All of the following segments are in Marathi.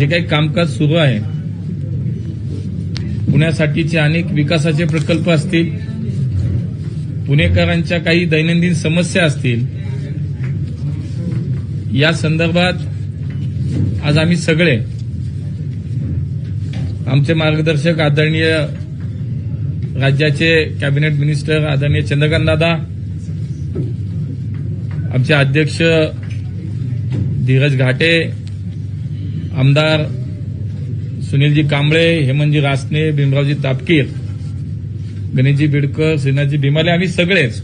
जे काही कामकाज सुरू आहे पुण्यासाठीचे अनेक विकासाचे प्रकल्प असतील पुणेकरांच्या काही दैनंदिन समस्या असतील या संदर्भात आज आम्ही सगळे आमचे मार्गदर्शक आदरणीय राज्याचे कॅबिनेट मिनिस्टर आदरणीय चंद्रकांत दादा आमचे अध्यक्ष धीरज घाटे आमदार सुनीलजी कांबळे हेमंतजी रासने भीमरावजी तापकीर गणेशजी बिडकर श्रीनाथजी भीमाले आम्ही सगळेच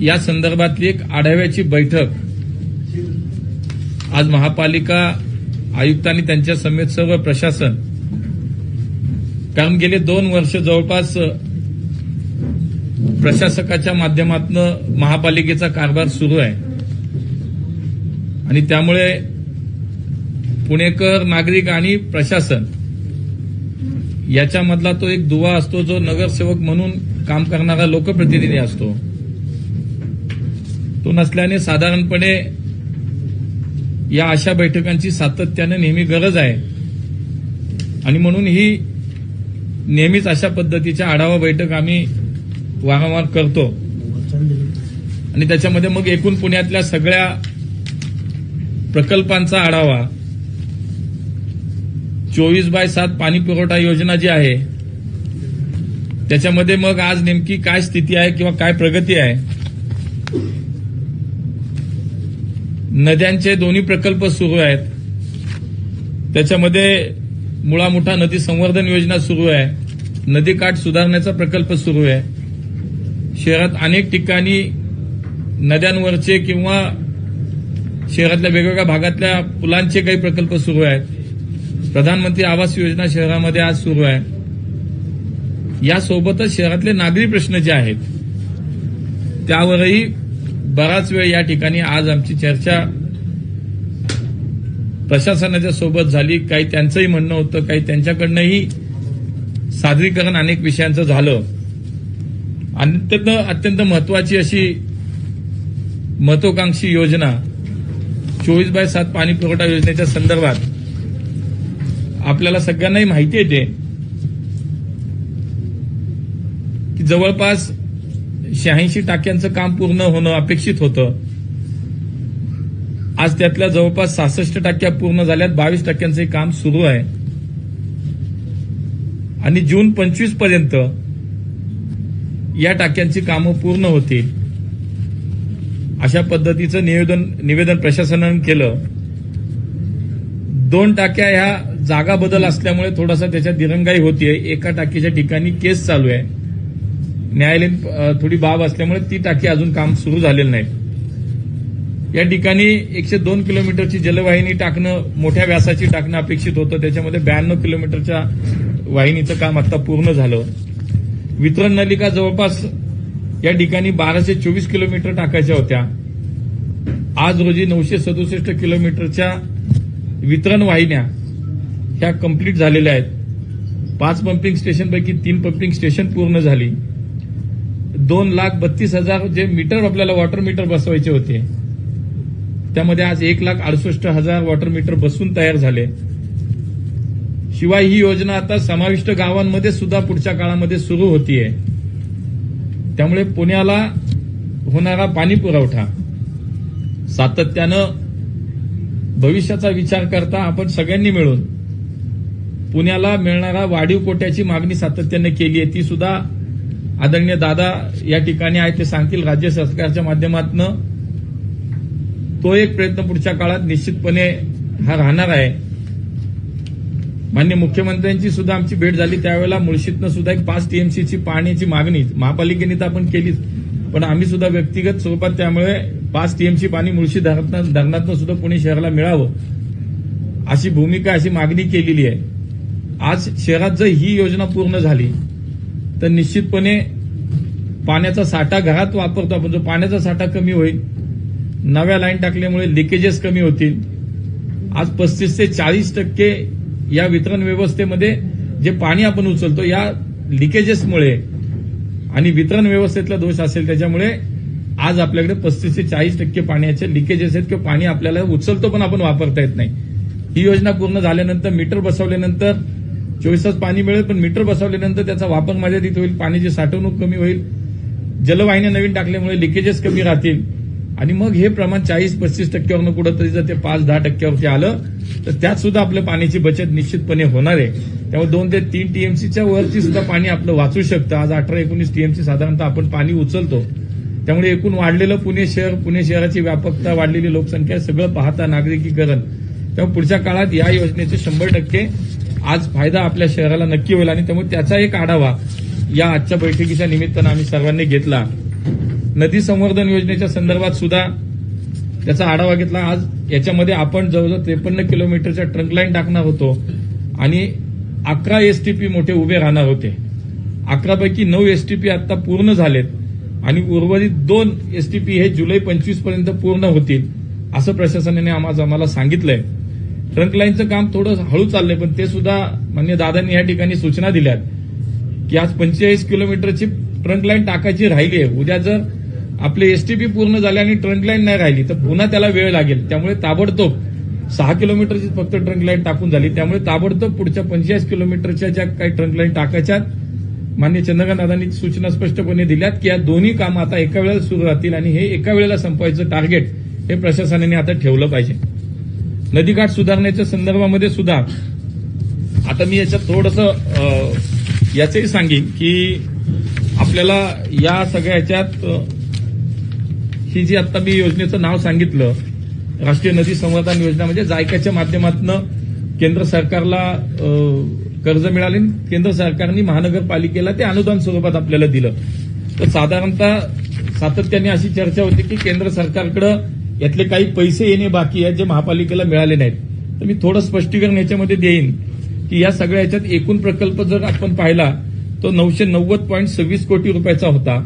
या संदर्भातली एक आढाव्याची बैठक आज महापालिका आयुक्तांनी आणि त्यांच्या समेत सर्व प्रशासन कारण गेले दोन वर्ष जवळपास प्रशासकाच्या माध्यमातून महापालिकेचा कारभार सुरू आहे. आणि त्यामुळे पुणेकर नागरिक आणि प्रशासन. याच्यामधला तो एक दुवा असतो जो नगरसेवक म्हणून काम करणारा लोकप्रतिनिधी असतो. तो नसल्याने साधारणपणे या अशा बैठकांची सातत्यानं नेहमी गरज आहे. आणि म्हणून ही नेहमीच अशा पद्धतीच्या आढावा बैठक आम्ही वारंवार करतो. आणि त्याच्यामध्ये मग एकूण पुण्यातल्या सगळ्या प्रकल्पांचा आढावा चोवीस बाय सात पाणी पुरवठा योजना जी आहे त्याच्यामध्ये मग आज नेमकी काय स्थिती आहे किंवा काय प्रगती आहे? नद्यांचे दोन्ही प्रकल्प सुरू आहेत. त्याच्यामध्ये मुळा मोठा नदी संवर्धन योजना सुरू आहे. नदीकाठ सुधारण्याचा प्रकल्प सुरू आहे. शहरात अनेक ठिकाणी नद्यांवरचे किंवा शहरातल्या वेगवेगळ्या भागातल्या पुलांचे काही प्रकल्प सुरू आहेत. प्रधानमंत्री आवास योजना शहरामध्ये आज सुरू आहे. यासोबतच शहरातले नागरी प्रश्न जे आहेत त्यावरही बराच वेळ या ठिकाणी आज आमची चर्चा प्रशासनाच्या सोबत झाली. काही त्यांचंही म्हणणं होतं काही त्यांच्याकडनंही सादरीकरण अनेक विषयांचं झालं. अत्यंत अत्यंत महत्वाची अशी महत्वाकांक्षी योजना चोवीस बाय सात पाणी पुरवठा योजनेच्या संदर्भात आपल्याला सगळ्यांनाही माहिती येते की जवळपास शहाऐंशी टाक्यांचं काम पूर्ण होणं अपेक्षित होतं. आज त्यातल्या जवळपास सहासष्ट टक्क्या पूर्ण झाल्यात बावीस टक्क्यांचं काम सुरू आहे. आणि जून पंचवीसपर्यंत या टाक्यांची कामं पूर्ण होतील. अशा पद्धतीचं निवेदन निवेदन प्रशासनानं केलं. दोन टाक्या ह्या जागा बदल असल्यामुळे थोडासा त्याच्यात दिरंगाई होतीये. एका टाकीच्या ठिकाणी केस चालू आहे. न्यायालयीन थोडी बाब असल्यामुळे ती टाकी अजून काम सुरू झालेलं नाही. या ठिकाणी एकशे दोन किलोमीटरची जलवाहिनी टाकणं मोठ्या व्यासाची टाकणं अपेक्षित होतं. त्याच्यामध्ये ब्याण्णव किलोमीटरच्या वाहिनीचं काम आता पूर्ण झालं. वितरण नलिका जवळपास या ठिकाणी बाराशे चोवीस किलोमीटर टाकायच्या होत्या. आज रोजी नऊशे सदुसष्ट किलोमीटरच्या वितरण वाहिन्या ह्या कंप्लीट झालेल्या आहेत. पाच पंपिंग स्टेशनपैकी तीन पंपिंग स्टेशन पूर्ण झाली. दोन लाख बत्तीस हजार जे मीटर आपल्याला वॉटर मीटर बसवायचे होते. त्यामध्ये आज एक लाख अडुसष्ट हजार वॉटर मीटर बसून तयार झाले. शिवाय ही योजना आता समाविष्ट गावांमध्ये सुद्धा पुढच्या काळामध्ये सुरू होतीये. त्यामुळे पुण्याला होणारा पाणी पुरवठा सातत्यानं भविष्याचा विचार करता आपण सगळ्यांनी मिळून पुण्याला मिळणारा वाढीव कोट्याची मागणी सातत्याने केली आहे. ती सुद्धा आदरणीय दादा या ठिकाणी आहे ते सांगतील. राज्य सरकारच्या माध्यमातून तो एक प्रयत्न पुढच्या काळात निश्चितपणे हा राहणार आहे. मान्य मुख्यमंत्र्यांची सुद्धा आमची भेट झाली त्यावेळेला. मुळशीतनं सुद्धा एक पाच टीएमसीची पाण्याची मागणी महापालिकेने तर आपण केलीच. पण आम्ही सुद्धा व्यक्तिगत स्वरूपात त्यामुळे पाच टीएमसी पाणी मुळशी धरणात- धरणातनं सुद्धा पुणे शहराला मिळावं अशी भूमिका अशी मागणी केलेली आहे. आज शहरात जर ही योजना पूर्ण झाली तर निश्चितपणे पाण्याचा साठा घरात वापरतो आपण. जो पाण्याचा साठा कमी होईल नव्या लाईन टाकल्यामुळे लिकेजेस कमी होतील. आज पस्तीस ते चाळीस टक्के या वितरण व्यवस्थेमध्ये जे पाणी आपण उचलतो या लिकेजेसमुळे आणि वितरण व्यवस्थेतला दोष असेल त्याच्यामुळे आज आपल्याकडे पस्तीस ते चाळीस टक्के पाण्याचे लिकेजेस आहेत किंवा पाणी आपल्याला उचलतो पण आपण वापरता येत नाही. ही योजना पूर्ण झाल्यानंतर मीटर बसवल्यानंतर चोवीस तास पाणी मिळेल पण मीटर बसवल्यानंतर त्याचा वापर मर्यादित होईल. पाण्याची साठवणूक कमी होईल. जलवाहिन्या नवीन टाकल्यामुळे लिकेजेस कमी राहतील. आणि मग हे प्रमाण चाळीस पस्तीस टक्क्यावरनं कुठंतरी जर ते पाच दहा टक्क्यावरती आलं तर त्यात सुद्धा आपल्या पाण्याची बचत निश्चितपणे होणार आहे. त्यामुळे दोन ते तीन टीएमसीच्या वरती सुद्धा पाणी आपलं वाचू शकतं. आज अठरा एकोणीस टीएमसी साधारणतः आपण पाणी उचलतो. त्यामुळे एकूण वाढलेलं पुणे शहर पुणे शहराची व्यापकता वाढलेली लोकसंख्या सगळं पाहता नागरिकीकरण. त्यामुळे पुढच्या काळात या योजनेचे शंभर टक्के आज फायदा आपल्या शहराला नक्की होईल आणि त्यामुळे त्याचा एक आढावा या आजच्या बैठकीच्या निमित्तानं आम्ही सर्वांनी घेतला. नदी संवर्धन योजनेच्या संदर्भात सुद्धा त्याचा आढावा घेतला. आज याच्यामध्ये आपण जवळजवळ त्रेपन्न किलोमीटरच्या ट्रंक लाईन टाकणार होतो आणि अकरा एसटीपी मोठे उभे राहणार होते. अकरापैकी नऊ एसटीपी आता पूर्ण झालेत आणि उर्वरित दोन एसटीपी हे जुलै पंचवीसपर्यंत पूर्ण होतील असं प्रशासनाने आम्हाला आम्हाला सांगितलंय. ट्रंक लाईनचं काम थोडं हळू चाललंय पण ते सुद्धा मान्य दादांनी या ठिकाणी सूचना दिल्यात की आज पंचेचाळीस किलोमीटरची ट्रंक लाईन टाकायची राहिली आहे उद्या जर आपले एसटीपी पूर्ण झाले आणि ट्रंक लाईन नाही राहिली तर पुन्हा त्याला वेळ लागेल. त्यामुळे ताबडतोब सहा किलोमीटरची फक्त ट्रंक लाईन टाकून झाली. त्यामुळे ताबडतोब पुढच्या पंचेचाळीस किलोमीटरच्या ज्या काही ट्रंक लाईन टाकायच्या मान्य चंद्रकांत सूचना स्पष्टपणे दिल्यात की या दोन्ही कामं आता एका वेळेला सुरू राहतील आणि हे एका वेळेला संपवायचं टार्गेट हे प्रशासनाने आता ठेवलं पाहिजे. नदीघाट सुधारण्याच्या संदर्भामध्ये सुद्धा आता मी याच्यात थोडस याचंही सांगेन की आपल्याला या सगळ्या याच्यात ही जी आता मी योजनेचं नाव सांगितलं राष्ट्रीय नदी संवर्धन योजना म्हणजे जायकाच्या माध्यमातून केंद्र सरकारला कर्ज मिळाले केंद्र सरकारने महानगरपालिकेला ते अनुदान स्वरूपात आपल्याला दिलं. तर साधारणतः सातत्याने अशी चर्चा होती की केंद्र सरकारकडं यातले काही पैसे येणे बाकी आहेत जे महापालिकेला मिळाले नाहीत. तर मी थोडं स्पष्टीकरण याच्यामध्ये देईन की या सगळ्या याच्यात एकूण प्रकल्प जर आपण पाहिला तो नऊशे नव्वद पॉईंट सव्वीस कोटी रुपयाचा होता.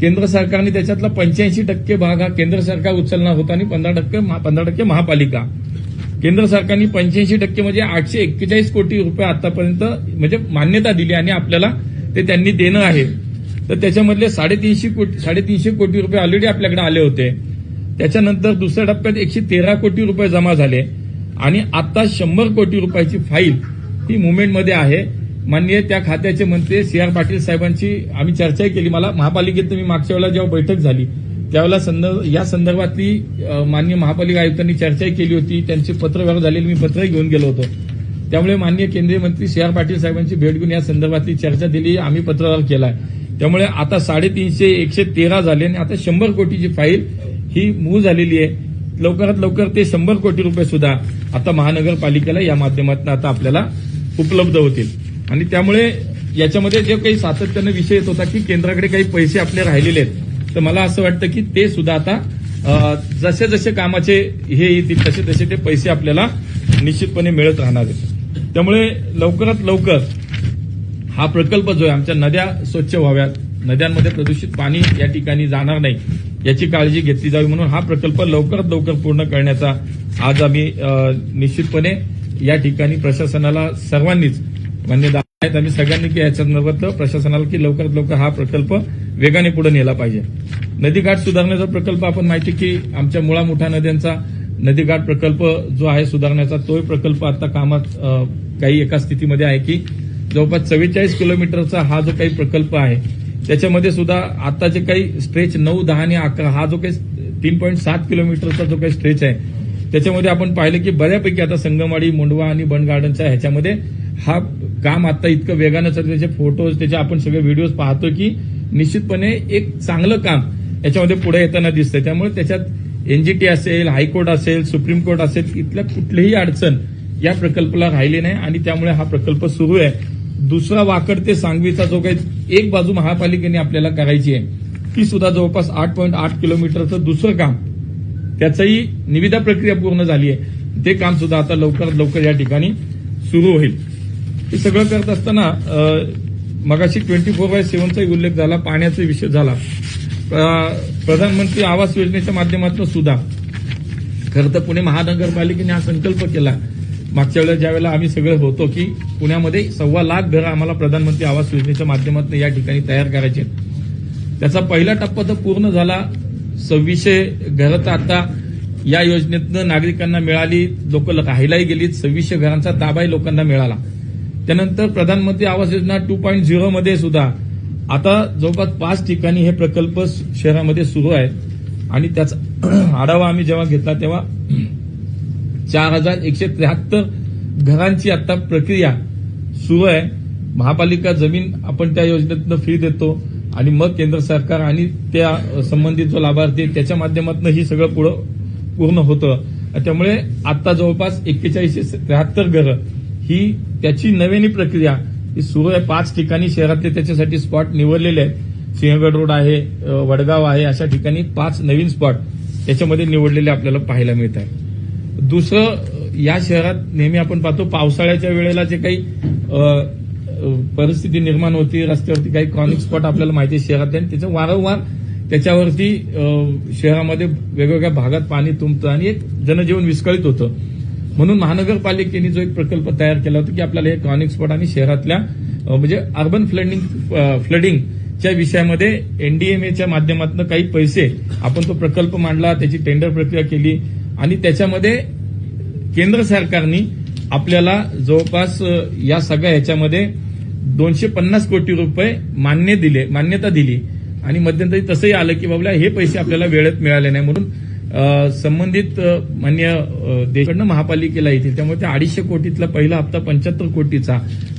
केंद्र सरकारने त्याच्यातला पंच्याऐंशी टक्के भाग हा केंद्र सरकार उचलणार होता आणि पंधरा टक्के पंधरा टक्के महापालिका. केंद्र सरकारने पंच्याऐंशी टक्के म्हणजे आठशे एक्केचाळीस कोटी रुपये आतापर्यंत म्हणजे मान्यता दिली आणि आपल्याला ते त्यांनी देणं आहे. तर त्याच्यामधले साडेतीनशे कोटी साडेतीनशे कोटी रुपये ऑलरेडी आपल्याकडे आले होते. त्याच्यानंतर दुसऱ्या टप्प्यात एकशे तेरा कोटी रुपये जमा झाले आणि आता शंभर कोटी रुपयाची फाईल ही मुवमेंटमध्ये आहे. माननीय त्या खात्याचे मंत्री सी आर पाटील साहेबांची आम्ही चर्चाही केली. मला महापालिकेत मी मागच्या वेळेला जेव्हा बैठक झाली त्यावेळेला संदर्भ या संदर्भातली मान्य माननीय महापालिका आयुक्तांनी चर्चाही केली होती. त्यांचे पत्रव्यवहार झालेले मी पत्रही घेऊन गेलो होतो. त्यामुळे माननीय केंद्रीय मंत्री सी आर पाटील साहेबांची भेट घेऊन या संदर्भातली चर्चा दिली आम्ही पत्रव्यवहार केलाय. त्यामुळे आता साडेतीनशे एकशे तेरा झाले आणि आता शंभर कोटीची फाईल ही मूळ झालेली आहे. लवकरात लवकर ते शंभर कोटी रुपये सुद्धा आता महानगरपालिकेला या माध्यमातून आता आपल्याला उपलब्ध होतील. आणि त्यामुळे याच्यामध्ये जे काही सातत्यानं विषय येत होता की केंद्राकडे काही पैसे आपले राहिलेले आहेत तर मला असं वाटतं की ते सुद्धा आता जसे जसे कामाचे हे येतील तसे तसे ते पैसे आपल्याला निश्चितपणे मिळत राहणार आहेत. त्यामुळे लवकरात लवकर हा प्रकल्प जो आहे आमच्या नद्या स्वच्छ व्हाव्यात. नद्यांमध्ये प्रदूषित पाणी या ठिकाणी जाणार नाही. याची काळजी घेतली जावी म्हणून हा प्रकल्प लवकरात लवकर पूर्ण करण्याचा आज आम्ही निश्चितपणे या ठिकाणी प्रशासनाला सर्वांनीच मान्यता आहेत. आम्ही सगळ्यांनी की याच्या प्रशासनाला की लवकरात लवकर हा प्रकल्प वेगाने पुढे नेला पाहिजे. नदीघाट सुधारण्याचा प्रकल्प आपण माहिती की आमच्या मुळा मोठ्या नद्यांचा नदीघाट प्रकल्प जो आहे सुधारण्याचा तोही प्रकल्प आता कामात काही एका स्थितीमध्ये आहे की जवळपास चव्वेचाळीस किलोमीटरचा हा जो काही प्रकल्प आहे त्याच्यामध्ये सुद्धा आताचे काही स्ट्रेच नऊ दहा आणि अकरा हा जो काही तीन पॉईंट सात किलोमीटरचा जो काही स्ट्रेच आहे त्याच्यामध्ये आपण पाहिलं की बऱ्यापैकी आता संगमवाडी मुंडवा आणि बन गार्डनच्या ह्याच्यामध्ये हा काम आता इतकं वेगानं चालतं त्याचे फोटोज त्याचे आपण सगळे व्हिडिओज पाहतो की निश्चितपणे एक चांगलं काम याच्यामध्ये पुढे येताना दिसतंय. त्यामुळे त्याच्यात एनजीटी असेल हायकोर्ट असेल सुप्रीम कोर्ट असेल इथल्या कुठलीही अडचण या प्रकल्पाला राहिली नाही आणि त्यामुळे हा प्रकल्प सुरू आहे. दुसरा वाकड ते सांगवीचा जो काही एक बाजू महापालिकेने आपल्याला करायची आहे ती सुद्धा जवळपास आठ पॉईंट आठ किलोमीटरचं दुसरं काम. त्याचंही निविदा प्रक्रिया पूर्ण झाली आहे. ते काम सुद्धा आता लवकरात लवकर या ठिकाणी सुरू होईल. हे सगळं करत असताना मगाशी ट्वेंटी फोर बाय सेव्हनचाही उल्लेख झाला पाण्याचा विषय झाला. प्रधानमंत्री आवास योजनेच्या माध्यमातून सुद्धा खरं तर पुणे महानगरपालिकेने हा संकल्प केला. मागच्या वेळेला ज्या वेळेला आम्ही सगळे होतो की पुण्यामध्ये सव्वा लाख घरं आम्हाला प्रधानमंत्री आवास योजनेच्या माध्यमातून या ठिकाणी तयार करायचे आहेत. त्याचा पहिला टप्पा तर पूर्ण झाला. सव्वीसशे घरं तर आता या योजनेतनं नागरिकांना मिळाली लोक राहायलाही गेलीत. सव्वीसशे घरांचा ताबाही लोकांना मिळाला. त्यानंतर प्रधानमंत्री आवास योजना टू पॉईंट झिरोमध्ये सुद्धा आता जवळपास पाच ठिकाणी हे प्रकल्प शहरामध्ये सुरू आहेत. आणि त्याचा आढावा आम्ही जेव्हा घेतला तेव्हा चार हजार एकशे त्र्याहत्तर घरांची आता प्रक्रिया सुरू आहे. महापालिका जमीन आपण त्या योजनेतनं फ्री देतो आणि मग केंद्र सरकार आणि त्या संबंधित जो लाभार्थी त्याच्या माध्यमातून ही सगळं पुढं पूर्ण होतं. त्यामुळे आता जवळपास एक्केचाळीसशे त्र्याहत्तर घरं ही त्याची नव्यानी प्रक्रिया ही सुरू आहे. पाच ठिकाणी शहरातले त्याच्यासाठी स्पॉट निवडलेले आहेत. सिंहगड रोड आहे वडगाव आहे अशा ठिकाणी पाच नवीन स्पॉट त्याच्यामध्ये निवडलेले आपल्याला पाहायला मिळत आहे दुसरं या शहरात नेहमी आपण पाहतो पावसाळ्याच्या वेळेला जे काही परिस्थिती निर्माण होती रस्त्यावरती काही क्रॉनिक स्पॉट आपल्याला माहिती आहे शहरात आणि त्याचं वारंवार त्याच्यावरती शहरामध्ये वेगवेगळ्या भागात पाणी तुंबतं आणि एक जनजीवन विस्कळीत होतं. म्हणून महानगरपालिकेने जो एक प्रकल्प तयार केला होता की आपल्याला हे क्रॉनिक स्पॉट आणि शहरातल्या म्हणजे अर्बन फ्लडिंग फ्लडिंगच्या विषयामध्ये एनडीएमएच्या माध्यमातून काही पैसे आपण तो प्रकल्प मांडला त्याची टेंडर प्रक्रिया केली आणि त्याच्यामध्ये केंद्र सरकारने आपल्याला जवळपास या सगळ्या ह्याच्यामध्ये दोनशे पन्नास कोटी रुपये मान्य दिले मान्यता दिली. आणि मध्यंतरी तसंही आलं की बाबा हे पैसे आपल्याला वेळेत मिळाले नाही म्हणून संबंधित मान्य अ, देशाकडनं महापालिकेला येतील. त्यामुळे त्या अडीचशे कोटीतला पहिला हप्ता पंच्याहत्तर कोटीचा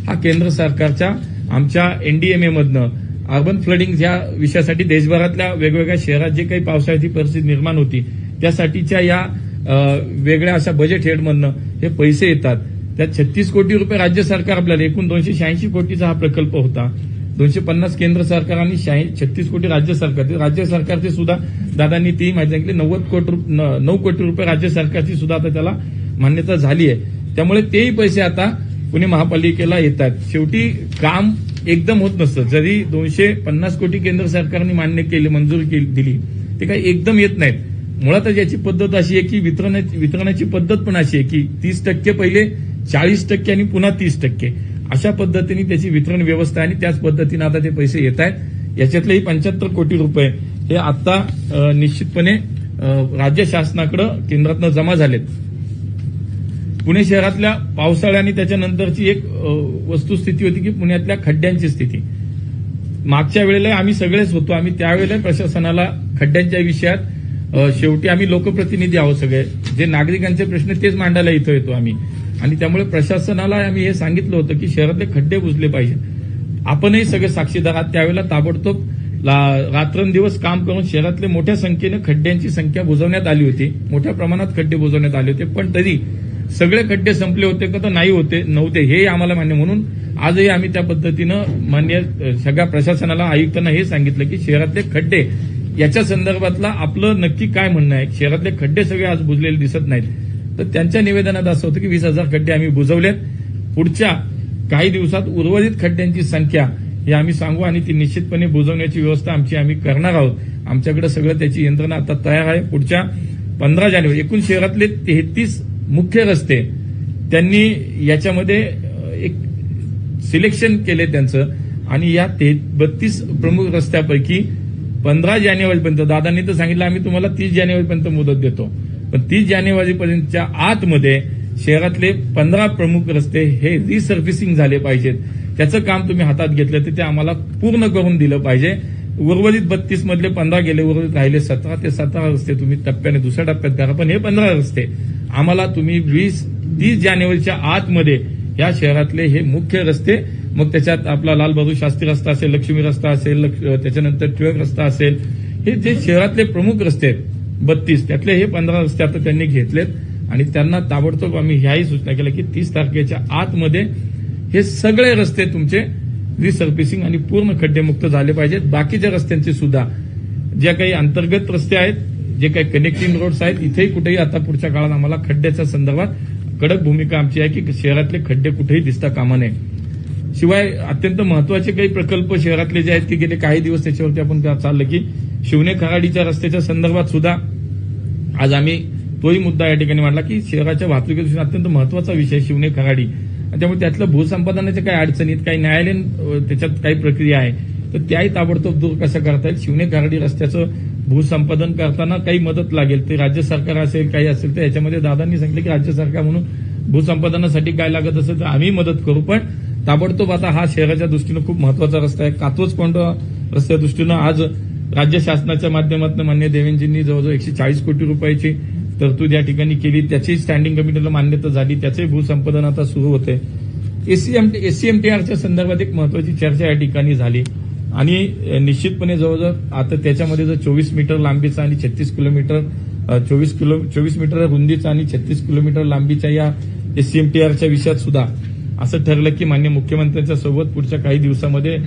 हा केंद्र सरकारच्या आमच्या एनडीएमए मधनं अर्बन फ्लडिंग या विषयासाठी देशभरातल्या वेगवेगळ्या शहरात जे काही पावसाळ्याची परिस्थिती निर्माण होती त्यासाठीच्या या वेगळ्या अशा बजेट हेडमधनं हे पैसे येतात. त्यात छत्तीस कोटी रुपये राज्य सरकार आपल्याला एकूण दोनशे शहाऐंशी कोटीचा हा प्रकल्प होता. दोनशे पन्नास केंद्र सरकार आणि छत्तीस कोटी राज्य सरकार. राज्य सरकारचे सुद्धा दादांनी ती माहिती सांगितली. नव्वद कोटी नऊ कोटी रुपये राज्य सरकारची सुद्धा आता त्याला मान्यता झाली आहे. त्यामुळे तेही पैसे आता पुणे महापालिकेला येतात. शेवटी काम एकदम होत नसतं. जरी दोनशे पन्नास कोटी केंद्र सरकारने मान्य केले मंजूर केली दिली ते काही एकदम येत नाहीत. मुळातच याची पद्धत अशी आहे की वितरणाची वितरणाची पद्धत पण अशी आहे की तीस टक्के पहिले चाळीस टक्के आणि पुन्हा तीस टक्के. अशा पद्धतीने त्याची वितरण व्यवस्था आणि त्याच पद्धतीने आता ते पैसे येत आहेत. याच्यातलेही पंच्याहत्तर कोटी रुपये हे आता निश्चितपणे राज्य शासनाकडे केंद्रातनं जमा झालेत. पुणे शहरातल्या पावसाळ्या आणि त्याच्यानंतरची एक वस्तुस्थिती होती की पुण्यातल्या खड्ड्यांची स्थिती. मागच्या वेळेला आम्ही सगळेच होतो. आम्ही त्यावेळेला प्रशासनाला खड्ड्यांच्या विषयात शेवटी आम्ही लोकप्रतिनिधी आहोत सगळे. जे नागरिकांचे प्रश्न तेच मांडायला इथं येतो आम्ही. आणि त्यामुळे प्रशासनाला आम्ही हे सांगितलं होतं की शहरातले खड्डे बुजले पाहिजे. आपणही सगळे साक्षीदार आहात. त्यावेळेला ताबडतोब ला- रात्रंदिवस काम करून शहरातले मोठ्या संख्येनं खड्ड्यांची संख्या बुजवण्यात आली होती. मोठ्या प्रमाणात खड्डे बुजवण्यात आले होते. पण तरी सगळे खड्डे संपले होते का तर नाही होते नव्हते. हे आम्हाला मान्य म्हणून आजही आम्ही त्या पद्धतीनं मान्य सगळ्या प्रशासनाला आयुक्तांना हे सांगितलं की शहरातले खड्डे याच्या संदर्भातला आपलं नक्की काय म्हणणं आहे? शहरातले खड्डे सगळे आज बुजलेले दिसत नाहीत. तर त्यांच्या निवेदनात असं होतं की वीस हजार खड्डे आम्ही बुजवलेत. पुढच्या काही दिवसात उर्वरित खड्ड्यांची संख्या ही आम्ही सांगू आणि ती निश्चितपणे बुजवण्याची व्यवस्था आमची आम्ही करणार आहोत. आमच्याकडे सगळं त्याची यंत्रणा आता तयार आहे. पुढच्या पंधरा जानेवारी एकूण शहरातले तेहतीस मुख्य रस्ते त्यांनी याच्यामध्ये एक सिलेक्शन केले त्यांचं. आणि या ते बत्तीस प्रमुख रस्त्यापैकी पंधरा जानेवारीपर्यंत दादांनी तर सांगितलं आम्ही तुम्हाला तीस जानेवारीपर्यंत मुदत देतो. पण तीस जानेवारीपर्यंतच्या आतमध्ये शहरातले पंधरा प्रमुख रस्ते हे रिसर्व्हिसिंग झाले पाहिजेत. त्याचं काम तुम्ही हातात घेतलं तर ते आम्हाला पूर्ण करून दिलं पाहिजे. उर्वरित बत्तीस मधले पंधरा गेले उर्वरित राहिले सतरा ते सतरा रस्ते तुम्ही टप्प्याने दुसऱ्या टप्प्यात करा पण हे पंधरा रस्ते आम्हाला तुम्ही वीस तीस जानेवारीच्या आतमध्ये या शहरातले हे मुख्य रस्ते मग त्याच्यात आपला लालबहादूर शास्त्री रस्ता असेल लक्ष्मी रस्ता असेल लक्ष- त्याच्यानंतर टिळक रस्ता असेल हे जे शहरातले प्रमुख रस्ते आहेत बत्तीस त्यातले हे पंधरा रस्ते आता त्यांनी घेतलेत. आणि त्यांना ताबडतोब आम्ही ह्याही सूचना केल्या की तीस तारखेच्या आतमध्ये हे सगळे रस्ते तुमचे रिसर्फिसिंग आणि पूर्ण खड्डेमुक्त झाले पाहिजेत. बाकीच्या रस्त्यांचे सुद्धा. ज्या काही अंतर्गत रस्ते आहेत जे काही कनेक्टिंग रोड्स आहेत इथेही कुठेही आता पुढच्या काळात आम्हाला खड्ड्याच्या संदर्भात कडक भूमिका आमची आहे की शहरातले खड्डे कुठेही दिसता कामा नये. शिवाय अत्यंत महत्त्वाचे काही प्रकल्प शहरातले जे आहेत की गेले काही दिवस त्याच्यावरती आपण चाललं की शिवने खराडीच्या रस्त्याच्या संदर्भात सुद्धा आज आम्ही तोही मुद्दा या ठिकाणी मांडला की शहराच्या वाहतुकीदृष्टीने अत्यंत महत्त्वाचा विषय शिवने खराडी. त्यामुळे त्यातलं भूसंपादनाच्या काही अडचणीत काही न्यायालयीन त्याच्यात काही प्रक्रिया आहे. तर त्याही ताबडतोब दूर कसं करता येईल? शिवने खराडी रस्त्याचं भूसंपादन करताना काही मदत लागेल. ते राज्य सरकार असेल काही असेल तर याच्यामध्ये दादांनी सांगितलं की राज्य सरकार म्हणून भूसंपादनासाठी काय लागत असेल तर आम्ही मदत करू. पण ताबडतोब आता हा शहराच्या दृष्टीनं खूप महत्त्वाचा रस्ता आहे. कातोच कोंड रस्त्या दृष्टीनं आज राज्य शासनाच्या माध्यमातून मान्य देवेंजींनी जवळजवळ एकशे चाळीस कोटी रुपयाची तरतूद या ठिकाणी केली. त्याची स्टँडिंग कमिटीला मान्यता झाली. त्याचंही भूसंपादन आता सुरू होते एसीएम एससीएमटीआरच्या संदर्भात एक महत्वाची चर्चा या ठिकाणी झाली. आणि निश्चितपणे जवळजवळ आता त्याच्यामध्ये जर चोवीस मीटर लांबीचा आणि छत्तीस किलोमीटर चोवीस किलो चोवीस मीटर रुंदीचा आणि छत्तीस किलोमीटर लांबीच्या या एससीएमटीआरच्या विषयात सुद्धा असं ठरलं की मान्य मुख्यमंत्र्यांच्या सोबत पुढच्या काही दिवसामध्ये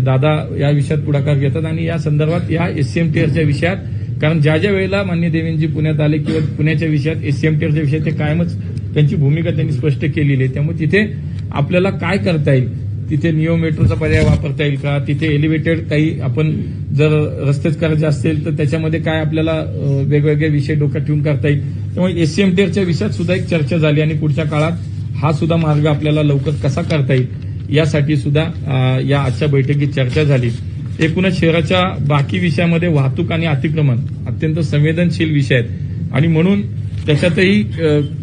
दादा या विषयात पुढाकार घेतात आणि या संदर्भात या एससीएमटीआरच्या विषयात कारण ज्या ज्या वेळेला मान्य देवेंजी पुण्यात आले किंवा पुण्याच्या विषयात एससीएमटीआरच्या विषयात ते कायमच त्यांची भूमिका त्यांनी स्पष्ट केलेली आहे. त्यामुळे तिथे आपल्याला काय करता येईल? तिथे नियो मेट्रोचा पर्याय वापरता येईल का? तिथे एलिव्हेटेड काही आपण जर रस्तेच करायचे असतील तर त्याच्यामध्ये काय आपल्याला वेगवेगळे विषय डोक्यात ठेवून करता येईल? त्यामुळे एससीएमटीआरच्या विषयात सुद्धा एक चर्चा झाली आणि पुढच्या काळात हा सुद्धा मार्ग आपल्याला लवकर कसा करता येईल यासाठी सुद्धा या आजच्या बैठकीत चर्चा झाली. एकूणच शहराच्या बाकी विषयामध्ये वाहतूक आणि अतिक्रमण अत्यंत संवेदनशील विषय आहेत. आणि म्हणून त्याच्यातही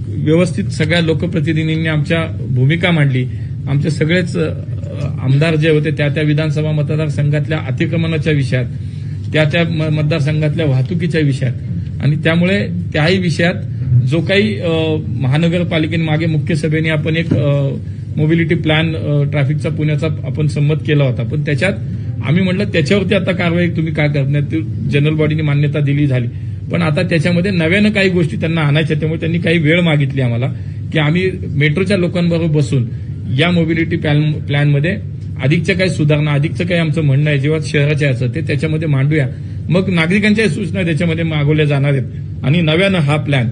व्यवस्थित सगळ्या लोकप्रतिनिधींनी आमच्या भूमिका मांडली. आमचे सगळेच आमदार जे होते त्या त्या विधानसभा मतदारसंघातल्या अतिक्रमणाच्या विषयात त्या त्या म- मतदारसंघातल्या वाहतुकीच्या विषयात. आणि त्यामुळे त्याही विषयात जो काही महानगरपालिकेने मागे मुख्य सभेने आपण एक मोबिलिटी प्लॅन ट्रॅफिकचा पुण्याचा आपण संमत केला होता. पण त्याच्यात आम्ही म्हटलं त्याच्यावरती आता कारवाई तुम्ही काय करणार? जनरल बॉडीने मान्यता दिली झाली. पण आता त्याच्यामध्ये नव्यानं काही गोष्टी त्यांना आणायच्या त्यामुळे त्यांनी काही वेळ मागितली आम्हाला की आम्ही मेट्रोच्या लोकांबरोबर बसून या मोबिलिटी प्लॅन प्लॅनमध्ये अधिकच्या काही सुधारणा अधिकचं काही आमचं म्हणणं आहे जेव्हा शहराच्या असं ते त्याच्यामध्ये मांडूया. मग नागरिकांच्या सूचना त्याच्यामध्ये मागवल्या जाणार आहेत. आणि नव्यानं हा प्लॅन